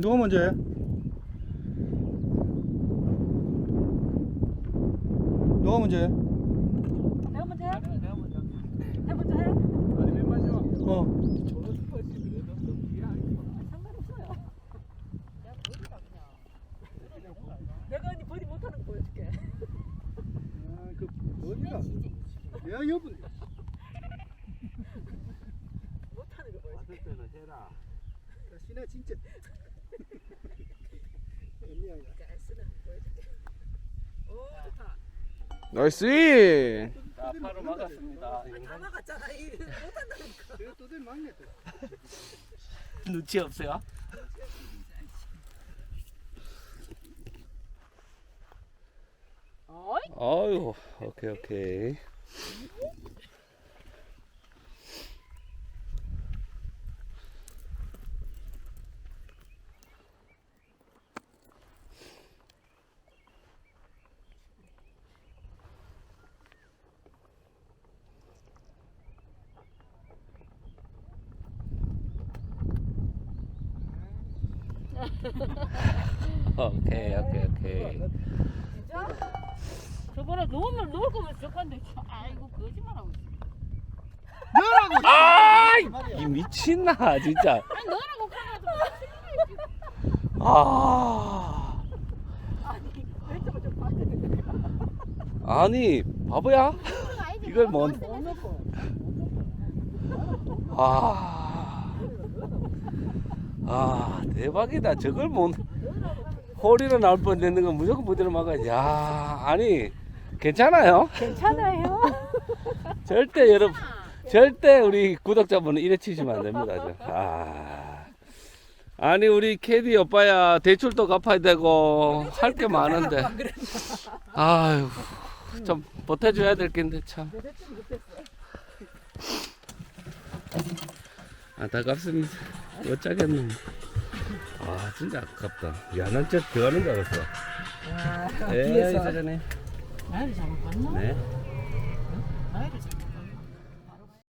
누가 먼저 해? 누가 먼저 해? 내가 먼저 해? 내가 먼저. 내가 먼저 해? 아니 몇 마시오? 어. 저거 스포츠 그래도 좀 뒤에 상관없어요. 내가 버디다 그냥. 내가 언니 버디 못하는 거 보여줄게. 아그 어디가? 내가 여분. 못하는 거 보여줄게. 왔을 때는 해라. 신아 진짜. 나이스 자, 바로 막았습니다. 다 막았잖아. 이 못한다니까. 또들 또. 눈치 없어요? 어이? 아유 오케이 오케이 오케이 오케이 오케이. 진짜? 저번에 놓으면 놓을 거면 저건데 아이고 거짓말하고 있어. 아이 이 미친나 진짜. 아니 너라고 카메라 아. 아니 왼쪽을 좀 봐야 아니 바보야? 이걸 뭔 아, 아 대박이다 저걸 못 허리로 나올 뻔했는 건 무조건 부대로 막아야지 야 아니 괜찮아요 괜찮아요. 절대 여러분 절대 우리 구독자분은 이래 치시면 안 됩니다. 저. 아. 아니 우리 캐디 오빠야 대출도 갚아야 되고 할 게 많은데 아유 좀 보태줘야 될 텐데 참 안타깝습니다 어쩌겠노. 아 진짜 아깝다. 야난 진짜 들어가는 줄 알았어 예 이사장님. 나를 잘못 봤나? 네. 나를 잘못